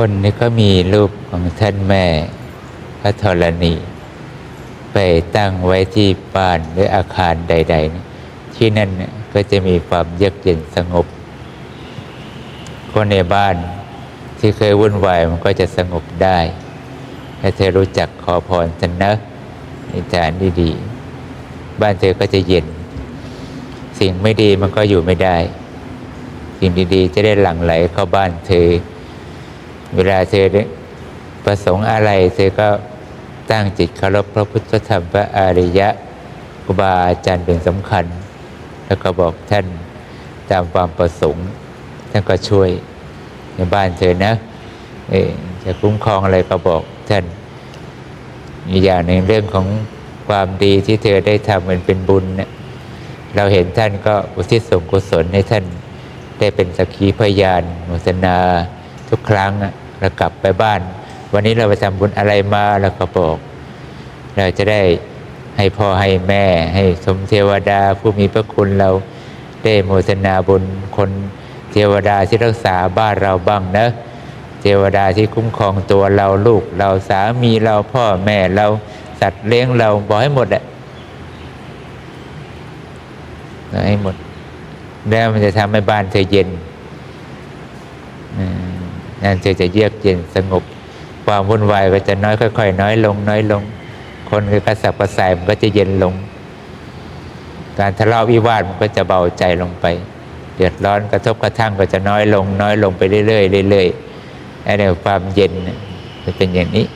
คนนี่ก็มีรูปของท่านแม่พระธรณี ไปตั้งไว้ที่บ้านหรืออาคารใดๆนี่ที่นั่นก็จะมีความเยือกเย็นสงบ คนในบ้านที่เคยวุ่นวายมันก็จะสงบได้ถ้าเธอรู้จักขอพรสันนะอาจารดีๆบ้านเธอก็จะเย็น สิ่งไม่ดีมันก็อยู่ไม่ได้ สิ่งดีๆ จะได้หลั่งไหลเข้าบ้านเธอ เวลาเธอประสงค์อะไร เธอก็ตั้งจิตเคารพพระพุทธธรรมพระอริยะครูบาอาจารย์เป็นสำคัญ แล้วก็บอกท่านตามความประสงค์ ท่านก็ช่วยในบ้านเธอนะเอจะคุ้มครองอะไรก็บอกท่านอีกอย่างหนึ่งเรื่องของความดีที่เธอได้ทำมันเป็นบุญเนี่ยเราเห็นท่านก็อุทิศส่วนกุศลให้ท่านได้เป็นสักขีพยานโมทนาทุกครั้งอะ เรากลับไปบ้าน วันนี้เราไปทำบุญอะไรมาแล้วก็บอก เราจะได้ให้พ่อให้แม่ ให้สมเทวดาผู้มีพระคุณเราได้โมทนาบุญคนเทวดาที่รักษาบ้านเราบ้างนะเทวดาที่คุ้มครองตัวเราลูก เราสามีเราพ่อแม่เราสัตว์เลี้ยงเราบอกให้หมดอะให้หมดแล้วมันจะทำให้บ้านเธอเย็น นั่นเจอจะเยือกเย็นสงบ ความวุ่นวายก็จะน้อยค่อยๆ น้อยลง น้อยลง คนก็กระสับกระส่ายมันก็จะเย็นลง การทะเลาะวิวาทมันก็จะเบาใจลงไป เดือดร้อนกระทบกระทั่งก็จะน้อยลง น้อยลงไปเรื่อยๆเรื่อยๆไอ้เนี่ยความเย็นจะเป็นอย่างนี้